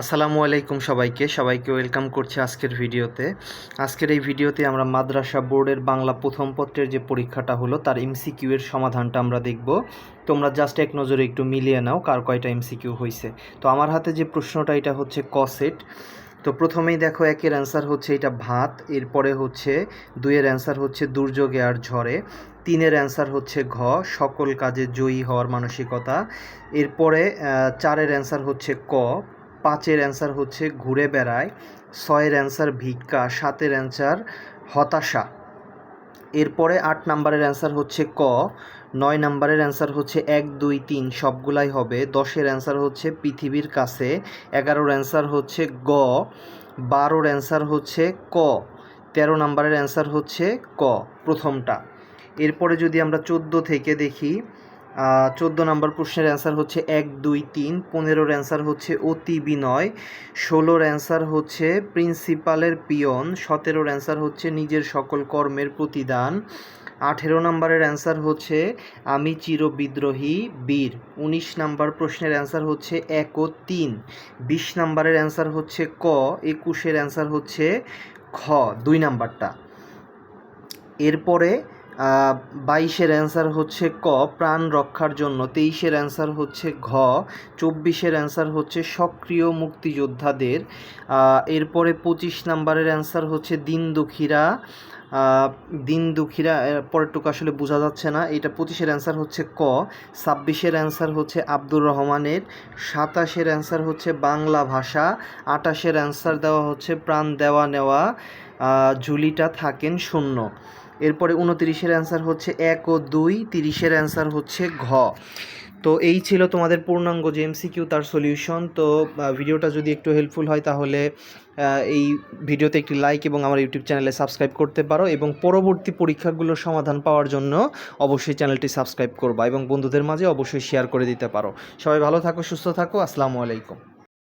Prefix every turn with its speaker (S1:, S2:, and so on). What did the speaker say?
S1: আসসালামু আলাইকুম সবাইকে। সবাইকে ওয়েলকাম করছি আজকের ভিডিওতে। আজকের এই ভিডিওতে আমরা মাদ্রাসা বোর্ডের বাংলা প্রথম পত্রের যে পরীক্ষাটা হলো, তার এমসিকিউ এর সমাধানটা আমরা দেখব। তোমরা জাস্ট এক নজরে একটু মিলিয়ে নাও কার কয়টা এমসিকিউ হয়েছে তো আমার হাতে যে প্রশ্নটা, এটা হচ্ছে কসেট তো প্রথমেই দেখো, একের অ্যান্সার হচ্ছে এটা ভাত, এরপরে হচ্ছে দুইয়ের অ্যান্সার হচ্ছে দুর্যোগে আর ঝড়ে, তিনের অ্যান্সার হচ্ছে ঘ, সকল কাজে জয়ী হওয়ার মানসিকতা, এরপরে চারের অ্যান্সার হচ্ছে ক পাঁচের অ্যান্সার হচ্ছে ঘুরে বেড়ায়, ছয়ের অ্যান্সার ভিক্ষা, সাতের অ্যান্সার হতাশা। এরপরে আট নাম্বারের অ্যান্সার হচ্ছে ক, নয় নাম্বারের অ্যান্সার হচ্ছে এক, দুই, তিন, সবগুলাই হবে। দশের অ্যান্সার হচ্ছে পৃথিবীর কাছে, এগারোর অ্যান্সার হচ্ছে গ, বারোর অ্যান্সার হচ্ছে ক, তেরো নাম্বারের অ্যান্সার হচ্ছে ক প্রথমটা। এরপরে যদি আমরা চোদ্দ থেকে দেখি চোদ্দ নম্বর প্রশ্নের অ্যান্সার হচ্ছে এক, দুই, তিন, পনেরোর অ্যান্সার হচ্ছে অতি বিনয়, ষোলোর অ্যান্সার হচ্ছে প্রিন্সিপালের পিয়ন, সতেরোর অ্যান্সার হচ্ছে নিজের সকল কর্মের প্রতিদান, আঠেরো নম্বরের অ্যান্সার হচ্ছে আমি চির বিদ্রোহী বীর, উনিশ নাম্বার প্রশ্নের অ্যান্সার হচ্ছে এক ও তিন, বিশ নাম্বারের অ্যান্সার হচ্ছে ক, একুশের অ্যান্সার হচ্ছে খ, দুই নাম্বারটা। এরপরে বাইশের অ্যান্সার হচ্ছে ক, প্রাণ রক্ষার জন্য। তেইশের অ্যান্সার হচ্ছে ঘ, চব্বিশের অ্যান্সার হচ্ছে সক্রিয় মুক্তিযোদ্ধাদের। এরপরে পঁচিশ নাম্বারের অ্যান্সার হচ্ছে দিন দুঃখীরা দিন দুঃখীরা পরেরটুকু আসলে বোঝা যাচ্ছে না। এটা পঁচিশের অ্যান্সার হচ্ছে ক, ছাব্বিশের অ্যান্সার হচ্ছে আব্দুর রহমানের, সাতাশের অ্যান্সার হচ্ছে বাংলা ভাষা, আটাশের অ্যান্সার দেওয়া হচ্ছে প্রাণ দেওয়া নেওয়া ঝুলিটা থাকেন শূন্য। এরপরে উনতিরিশের অ্যান্সার হচ্ছে এক ও দুই, তিরিশের অ্যান্সার হচ্ছে ঘ। তো এই ছিল তোমাদের পূর্ণাঙ্গ যে এমসিকিউ তার সলিউশন তো ভিডিওটা যদি একটু হেল্পফুল হয় তাহলে এই ভিডিওতে একটি লাইক এবং আমার ইউটিউব চ্যানেলে সাবস্ক্রাইব করতে পারো এবং পরবর্তী পরীক্ষাগুলোর সমাধান পাওয়ার জন্য অবশ্যই চ্যানেলটি সাবস্ক্রাইব করবা এবং বন্ধুদের মাঝে অবশ্যই শেয়ার করে দিতে পারো। সবাই ভালো থাকো, সুস্থ থাকো, আসসালামু আলাইকুম।